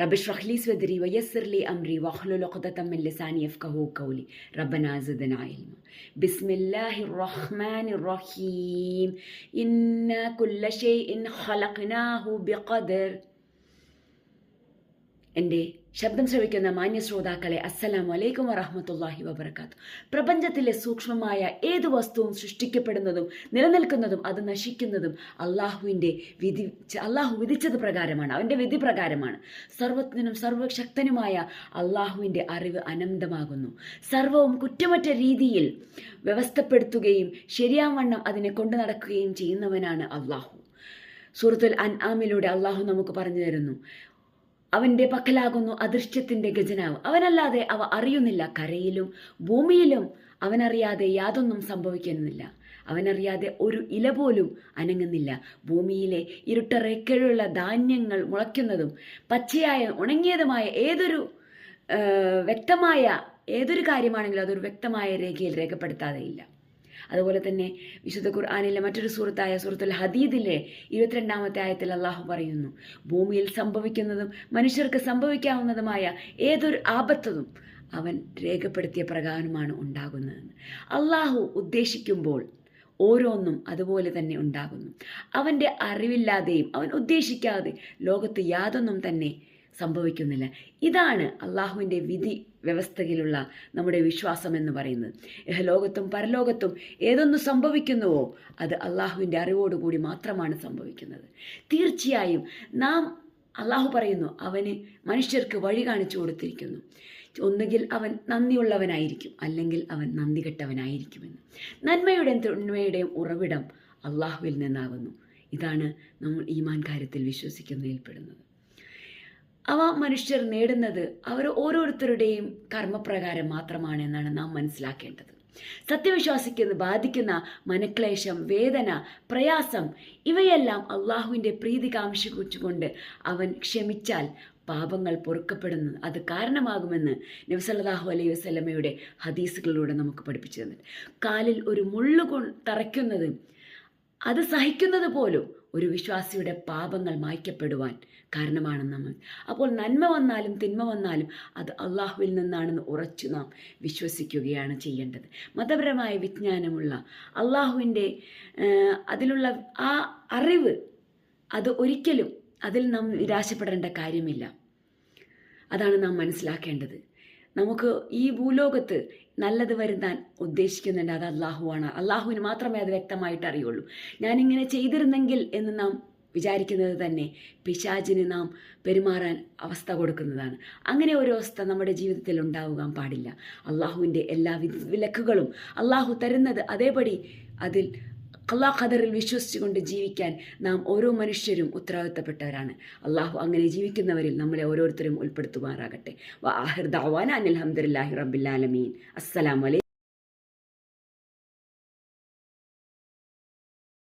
رب اشرح لي صدري ويسر لي أمري واحلل عقدة من لساني يفقهوا قولي. ربنا زدنا علما. بسم الله الرحمن الرحيم. إنا كل شيء خلقناه بقدر. എന്റെ ശബ്ദം ശ്രവിക്കുന്ന മാന്യ ശ്രോതാക്കളെ അസ്സലാമു വലൈക്കും വറഹമത്തല്ലാഹി വബർക്കാത്തു പ്രപഞ്ചത്തിലെ സൂക്ഷ്മമായ ഏത് വസ്തുവും സൃഷ്ടിക്കപ്പെടുന്നതും നിലനിൽക്കുന്നതും അത് നശിക്കുന്നതും അള്ളാഹുവിന്റെ വിധി അള്ളാഹു വിധിച്ചത് പ്രകാരമാണ്. അവന്റെ വിധി പ്രകാരമാണ്. സർവജ്ഞനും സർവശക്തനുമായ അള്ളാഹുവിന്റെ അറിവ് അനന്തമാകുന്നു. സർവവും കുറ്റമറ്റ രീതിയിൽ വ്യവസ്ഥപ്പെടുത്തുകയും ശരിയാവണ്ണം അതിനെ കൊണ്ടു നടക്കുകയും ചെയ്യുന്നവനാണ് അള്ളാഹു. സൂറത്തുൽ അൻ ആമിലൂടെ അള്ളാഹു നമുക്ക് പറഞ്ഞു തരുന്നു. അവന്റെ പക്കലാകുന്നു അദൃശ്യത്തിന്റെ ഗജനാവ് അവനല്ലാതെ അവ അറിയുന്നില്ല കരയിലും ഭൂമിയിലും. അവനറിയാതെ യാതൊന്നും സംഭവിക്കുന്നില്ല. അവനറിയാതെ ഒരു ഇല പോലും അനങ്ങുന്നില്ല. ഭൂമിയിലെ ഇരുട്ടറയ്ക്കലുള്ള ധാന്യങ്ങൾ മുളയ്ക്കുന്നതും പച്ചയായ ഉണങ്ങിയതുമായ ഏതൊരു വ്യക്തമായ ഏതൊരു കാര്യമാണെങ്കിലും അതൊരു വ്യക്തമായ രേഖയിൽ രേഖപ്പെടുത്താതെയില്ല. അതുപോലെ തന്നെ വിശുദ്ധ ഖുർആാനിലെ മറ്റൊരു സുഹൃത്തായ സുഹൃത്തുൽ ഹദീദിലെ ഇരുപത്തിരണ്ടാമത്തെ ആയത്തിൽ അള്ളാഹു പറയുന്നു ഭൂമിയിൽ സംഭവിക്കുന്നതും മനുഷ്യർക്ക് സംഭവിക്കാവുന്നതുമായ ഏതൊരു ആപത്തതും അവൻ രേഖപ്പെടുത്തിയ പ്രകാരമാണ് ഉണ്ടാകുന്നതെന്ന് അള്ളാഹു ഉദ്ദേശിക്കുമ്പോൾ ഓരോന്നും അതുപോലെ തന്നെ ഉണ്ടാകുന്നു. അവന്റെ അറിവില്ലാതെയും അവൻ ഉദ്ദേശിക്കാതെ ലോകത്ത് യാതൊന്നും തന്നെ സംഭവിക്കുന്നില്ല. ഇതാണ് അള്ളാഹുവിന്റെ വിധി വ്യവസ്ഥയിലുള്ള നമ്മുടെ വിശ്വാസം എന്ന് പറയുന്നത് ഇഹലോകത്തും പരലോകത്തും ഏതൊന്ന് സംഭവിക്കുന്നുവോ അത് അള്ളാഹുവിന്റെ അറിവോടുകൂടി മാത്രമാണ് സംഭവിക്കുന്നത്. തീർച്ചയായും നാം അള്ളാഹു പറയുന്നു അവന് മനുഷ്യർക്ക് വഴി കാണിച്ചു കൊടുത്തിരിക്കുന്നു. ഒന്നുകിൽ അവൻ നന്ദിയുള്ളവനായിരിക്കും അല്ലെങ്കിൽ അവൻ നന്ദി കെട്ടവനായിരിക്കുമെന്ന് നന്മയുടെയും തിന്മയുടെയും ഉറവിടം അള്ളാഹുവിൽ നിന്നാകുന്നു. ഇതാണ് നമ്മൾ ഈമാൻ കാര്യത്തിൽ വിശ്വസിക്കുന്നതിൽപ്പെടുന്നത് അവ മനുഷ്യർ നേടുന്നത് അവർ ഓരോരുത്തരുടെയും കർമ്മപ്രകാരം മാത്രമാണ് എന്നാണ് നാം മനസ്സിലാക്കേണ്ടത്. സത്യവിശ്വാസിക്ക് ബാധിക്കുന്ന മനക്ലേശം വേദന പ്രയാസം ഇവയെല്ലാം അള്ളാഹുവിന്റെ പ്രീതി കാംക്ഷിച്ചുകൊണ്ട് അവൻ ക്ഷമിച്ചാൽ പാപങ്ങൾ പൊറുക്കപ്പെടുന്നു. അത് കാരണമാകുമെന്ന് നബ്സല്ലാഹു അലൈഹി വസ്ലമയുടെ ഹദീസുകളിലൂടെ നമുക്ക് പഠിപ്പിച്ചു തന്നിട്ട് കാലിൽ ഒരു മുള്ളു തറയ്ക്കുന്നത് അത് സഹിക്കുന്നത് പോലും ഒരു വിശ്വാസിയുടെ പാപങ്ങൾ മായ്ക്കപ്പെടുവാൻ കാരണമാണ് നമ്മൾ. അപ്പോൾ നന്മ വന്നാലും തിന്മ വന്നാലും അത് അള്ളാഹുവിൽ നിന്നാണെന്ന് ഉറച്ചു നാം വിശ്വസിക്കുകയാണ് ചെയ്യേണ്ടത്. മതപരമായ വിജ്ഞാനമുള്ള അള്ളാഹുവിന്റെ അതിലുള്ള ആ അറിവ് അത് ഒരിക്കലും അതിൽ നാം നിരാശപ്പെടേണ്ട കാര്യമില്ല. അതാണ് നാം മനസ്സിലാക്കേണ്ടത്. നമുക്ക് ഈ ഭൂലോകത്ത് നല്ലത് വരുത്താൻ ഉദ്ദേശിക്കുന്നുണ്ട് അത് അള്ളാഹുവാണ് അള്ളാഹുവിന് മാത്രമേ അത് വ്യക്തമായിട്ട് അറിയുള്ളൂ. ഞാനിങ്ങനെ ചെയ്തിരുന്നെങ്കിൽ എന്ന് നാം വിചാരിക്കുന്നത് തന്നെ പിശാചിന് നാം പെരുമാറാൻ അവസ്ഥ കൊടുക്കുന്നതാണ്. അങ്ങനെ ഒരു അവസ്ഥ നമ്മുടെ ജീവിതത്തിൽ ഉണ്ടാവുകാൻ പാടില്ല. അള്ളാഹുവിന്റെ എല്ലാ വിലക്കുകളും അള്ളാഹു തരുന്നത് അതേപടി അതിൽ അള്ളാഹ് ഖദറിൽ വിശ്വസിച്ചുകൊണ്ട് ജീവിക്കാൻ നാം ഓരോ മനുഷ്യരും ഉത്തരവാദിത്തപ്പെട്ടവരാണ്. അള്ളാഹു അങ്ങനെ ജീവിക്കുന്നവരിൽ നമ്മളെ ഓരോരുത്തരും ഉൾപ്പെടുത്തുമാറാകട്ടെ. വാഹിർ ദാവാന അനിൽ അലഹമുല്ലാഹി റബ്ബില്ലാലമീൻ അസ്സലാമലൈക്കും